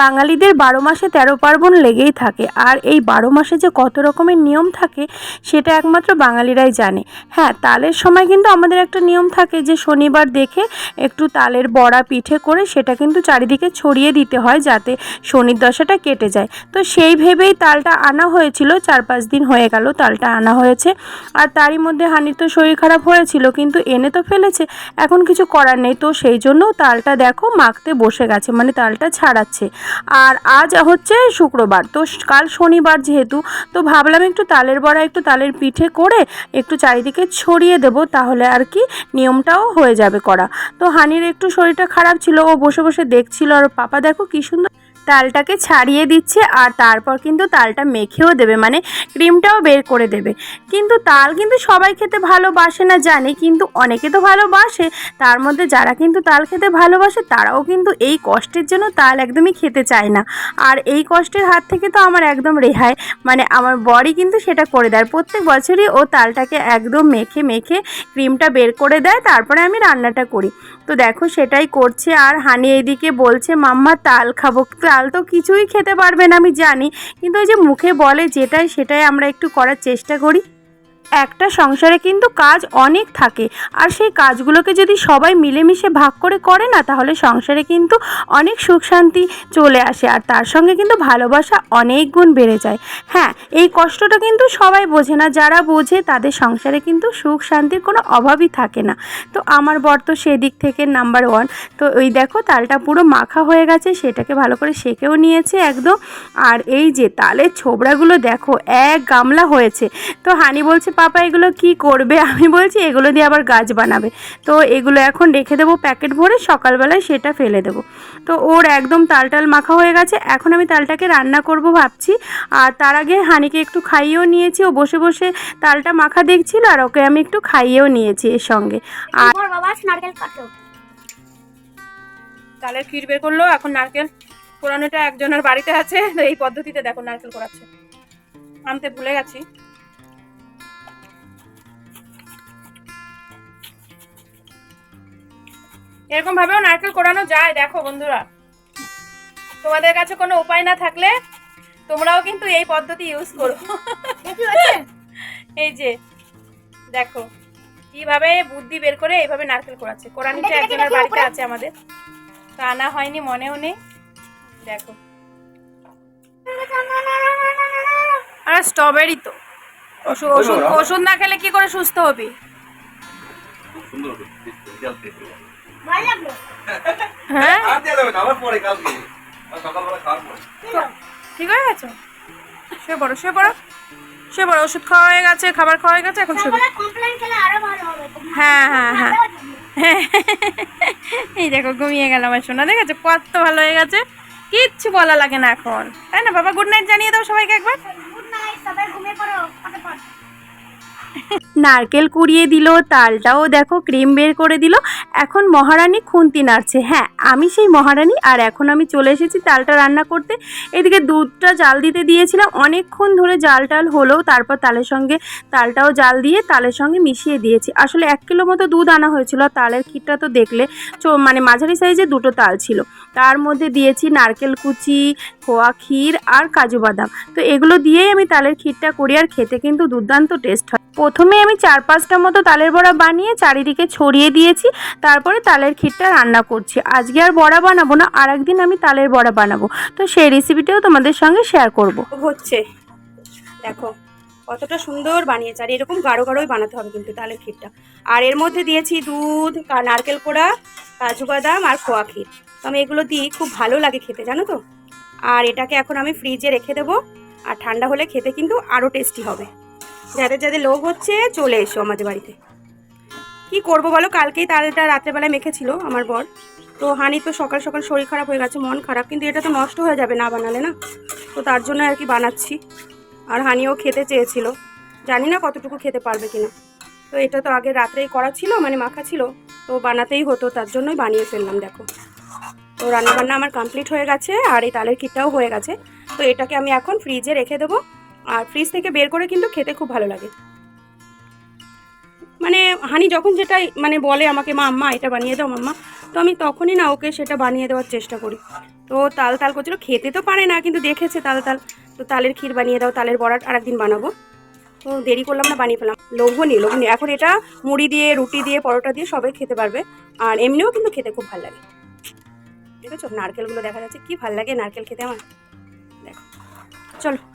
বাঙালিদের বারো মাসে তেরো পার্বণ লেগেই থাকে। আর এই বারো মাসে যে কত রকমের নিয়ম থাকে, সেটা একমাত্র বাঙালিরাই জানে। হ্যাঁ তালের সময় কিন্তু আমাদের একটা নিয়ম থাকে যে শনিবার দেখে একটু তালের বড়া পিঠে করে সেটা কিন্তু চারিদিকে ছড়িয়ে দিতে হয় যাতে শনির দশাটা কেটে যায়। তো সেই ভেবেই তালটা আনা হয়েছিল, চার পাঁচ দিন হয়ে গেল তালটা আনা হয়েছে। আর তারই মধ্যে হানির তো শরীর খারাপ হয়েছিল, কিন্তু এনে তো ফেলেছে, এখন কিছু করার নেই। তো সেই জন্য তালটা দেখো মাখতে বসে গেছে মানে তালটা ছাড়াচ্ছে। আর আজ হচ্ছে শুক্রবার, তো কাল শনিবার যেহেতু, তো ভাবলাম একটু তালের বড়া, একটু তালের পিঠে করে একটু চারিদিকে ছড়িয়ে দেব, তাহলে আর কি নিয়মটাও হয়ে যাবে করা। তো হানির একটু শরীরটা খারাপ ছিল, ও বসে বসে দেখছিল, আর পাপা দেখো কি সুন্দর তালটাকে ছাড়িয়ে দিচ্ছে আর তারপর কিন্তু তালটা মেখেও দেবে মানে ক্রিমটাও বের করে দেবে। কিন্তু তাল কিন্তু সবাই খেতে ভালোবাসে না, জানি, কিন্তু অনেকে তো ভালোবাসে। তার মধ্যে যারা কিন্তু তাল খেতে ভালোবাসে, তারাও কিন্তু এই কষ্টের জন্য তাল একদমই খেতে চায় না। আর এই কষ্টের হাত থেকে তো আমার একদম রেহাই মানে আমার বডি কিন্তু সেটা করে দেয়। প্রত্যেক বছরই ও তালটাকে একদম মেখে মেখে ক্রিমটা বের করে দেয়, তারপরে আমি রান্নাটা করি। তো দেখো সেটাই করছে আর হানি এইদিকে বলছে, মাম্মা, তাল খাব। তাল তো কিছুই খেতে পারবে না, আমি জানি। কিন্তু ওই যে মুখে বলে যেটাই সেটাই আমরা একটু করার চেষ্টা করি। একটা সংসারে কিন্তু কাজ অনেক থাকে। আর সেই কাজগুলোকে যদি সবাই মিলেমিশে ভাগ করে করে না, তাহলে সংসারে কিন্তু অনেক সুখ শান্তি চলে আসে। আর তার সঙ্গে কিন্তু ভালোবাসা অনেক গুণ বেড়ে যায়। হ্যাঁ এই কষ্টটা কিন্তু সবাই বোঝে না। যারা বোঝে, তাদের সংসারে কিন্তু সুখ শান্তির কোনো অভাবই থাকে না। তো আমার বর তো সেদিক থেকে নাম্বার ওয়ান। তো ওই দেখো, তালটা পুরো মাখা হয়ে গেছে, সেটাকে ভালো করে সেকেও নিয়েছে একদম। আর এই যে তালের ছোবড়াগুলো দেখো, এক গামলা হয়েছে। তো হানি বলছে পাপা এগুলো কি করবে? আমি বলছি এগুলো দিয়ে আবার গাছ বানাবে। তো এগুলো এখন রেখে দেবো প্যাকেট ভরে সকালবেলায় সেটা ফেলে দেবো। তো ওর একদম তালটাল মাখা হয়ে গেছে। এখন আমি তালটাকে রান্না করব ভাবছি। আর তার আগে হানিকে একটু খাইয়েও নিয়েছি। ও বসে বসে তালটা মাখা দেখছিল আর ওকে আমি একটু খাইয়েও নিয়েছি এর সঙ্গে। আর তালের ক্ষীর বের করল। এখন নারকেল কোরানোটা একজনের বাড়িতে আছে। তো এই পদ্ধতিতে দেখো নারকেল কোরাচ্ছে আনতে ভুলে গেছি। এরকম ভাবেও নারকেল কোরানো যায় দেখো বন্ধুরা। তোমাদের কাছে কোনো উপায় না থাকলে তোমরাও কিন্তু এই পদ্ধতি ইউজ করো। এই যে দেখো কীভাবে বুদ্ধি বের করে এইভাবে নারকেল কোরাচ্ছে। কোরানিটা একজনের বাড়িতে আছে আমাদের। তা আনা হয়নি মনেও নেই। দেখো। আর স্ট্রবেরি তো। ওষুধ ওষুধ ওষুধ না খেলে কি করে সুস্থ হবি? সুন্দর হ্যাঁ? ঠিক হয়ে গেছে? শুয়ে পড়ো শুয়ে পড়ো। শুয়ে পড়ো ওষুধ খাওয়া হয়ে গেছে খাবার খাওয়া হয়ে গেছে এখন শুয়ে পড়ো। সকালে কমপ্লেন খেলে আরও ভালো হবে হ্যাঁ হ্যাঁ হ্যাঁ। এই দেখো ঘুমিয়ে গেল আমার সোনা দেখেছ? কত ভালো হয়ে গেছে। কিচ্ছু বলা লাগে না এখন। তাই না বাবা? গুড নাইট জানিয়ে দাও সবাইকে একবার। গুড নাইট সবাই ঘুমিয়ে পড়ো। নারকেল কুড়িয়ে দিল, তালটাও দেখো ক্রিম বের করে দিল। এখন মহারানী খুন্তি নাড়ছে। হ্যাঁ আমি সেই মহারানী, আর এখন আমি চলে এসেছি তালটা রান্না করতে। এদিকে দুধটা জাল দিতে দিয়েছিলাম। অনেকক্ষণ ধরে জাল টাল হলো, তারপর তালের সঙ্গে তালটাও জাল দিয়ে তালের সঙ্গে মিশিয়ে দিয়েছি। আসলে এক কিলো মতো দুধ আনা হয়েছিল। তালের ক্ষীরটা তো দেখলে মানে মাঝারি সাইজে দুটো তাল ছিল। তার মধ্যে দিয়েছি নারকেল কুচি, খোয়া ক্ষীর আর কাজু বাদাম। তো এগুলো দিয়েই আমি তালের ক্ষীরটা করি, আর খেতে কিন্তু দুর্দান্ত টেস্ট হয়। প্রথমে আমি চার পাঁচটা মতো তালের বড়া বানিয়ে চারিদিকে ছড়িয়ে দিয়েছি, তারপরে তালের ক্ষীরটা রান্না করছি। আজকে আর বড়া বানাবো না আর একদিন আমি তালের বড়া বানাবো। তো সেই রেসিপিটাও তোমাদের সঙ্গে শেয়ার করব। হচ্ছে। দেখো, কতটা সুন্দর বানিয়েছে, আর এরকম গাঢ় গাঢ়ই বানাতে হবে কিন্তু তালের ক্ষীরটা। আর এর মধ্যে দিয়েছি দুধ নারকেল কোড়া, কাজু বাদাম আর খোয়া ক্ষীর। তো আমি এগুলো দিই, খুব ভালো লাগে খেতে, জানো তো? আর এটাকে এখন আমি ফ্রিজে রেখে দেবো, আর ঠান্ডা হলে খেতে কিন্তু আরও টেস্টি হবে। যাদের যাদের লোক হচ্ছে, চলে এসো আমাদের বাড়িতে। কি করব বলো? কালকেই তালটা রাত্রেবেলায় মেখেছিল আমার বর। তো হানি তো সকাল সকাল শরীর খারাপ হয়ে গেছে, মন খারাপ। কিন্তু এটা তো নষ্ট হয়ে যাবে না বানালে না? তো তার জন্য আর কি বানাচ্ছি। আর হানিও খেতে চেয়েছিল। জানি না কতটুকু খেতে পারবে কিনা। তো এটা তো আগে রাত্রেই করা ছিল মানে মাখা ছিল। তো বানাতেই হতো, তার জন্যই বানিয়ে ফেললাম, দেখো। তো রান্নাবান্না আমার কমপ্লিট হয়ে গেছে, আর এই তালের কিটটাও হয়ে গেছে। তো এটাকে আমি এখন ফ্রিজে রেখে দেবো। আর ফ্রিজ থেকে বের করে কিন্তু খেতে খুব ভালো লাগে। মানে হানি যখন যেটাই মানে বলে আমাকে, মা, আম্মা, এটা বানিয়ে দাও, মাম্মা। তো আমি তখনই না ওকে সেটা বানিয়ে দেওয়ার চেষ্টা করি। তো তাল তাল করছিল, খেতে তো পারে না, কিন্তু দেখেছে তাল তাল। তো তালের ক্ষীর বানিয়ে দাও, তালের বড়া আর একদিন বানাবো। তো দেরি করলাম না, বানিয়ে ফেলাম লোভনীয় লোভনীয়। এখন এটা মুড়ি দিয়ে, রুটি দিয়ে, পরোটা দিয়ে সবাই খেতে পারবে। আর এমনিও কিন্তু খেতে খুব ভালো লাগে। আছে নারকেলগুলো দেখা যাচ্ছে, কি ভালো লাগে নারকেল খেতে আমার। দেখো। চলো।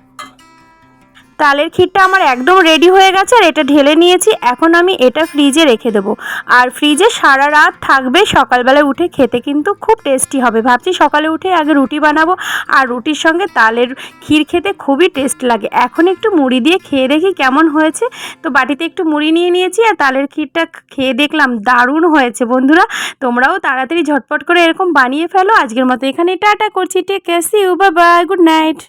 তালের ক্ষীরটা আমার একদম রেডি হয়ে গেছে আর এটা ঢেলে নিয়েছি। এখন আমি এটা ফ্রিজে রেখে দেবো। আর ফ্রিজে সারা রাত থাকবে সকালবেলা উঠে খেতে কিন্তু খুব টেস্টি হবে। ভাবছি সকালে উঠে আগে রুটি বানাবো। আর রুটির সঙ্গে তালের ক্ষীর খেতে খুবই টেস্ট লাগে। এখন একটু মুড়ি দিয়ে খেয়ে দেখি কেমন হয়েছে। তো বাটিতে একটু মুড়ি নিয়ে নিয়েছি আর তালের ক্ষীরটা খেয়ে দেখলাম দারুণ হয়েছে বন্ধুরা। তোমরাও তাড়াতাড়ি ঝটপট করে এরকম বানিয়ে ফেলো। আজকের মতো এখানে টাটা করছি। Take care see you bye bye good night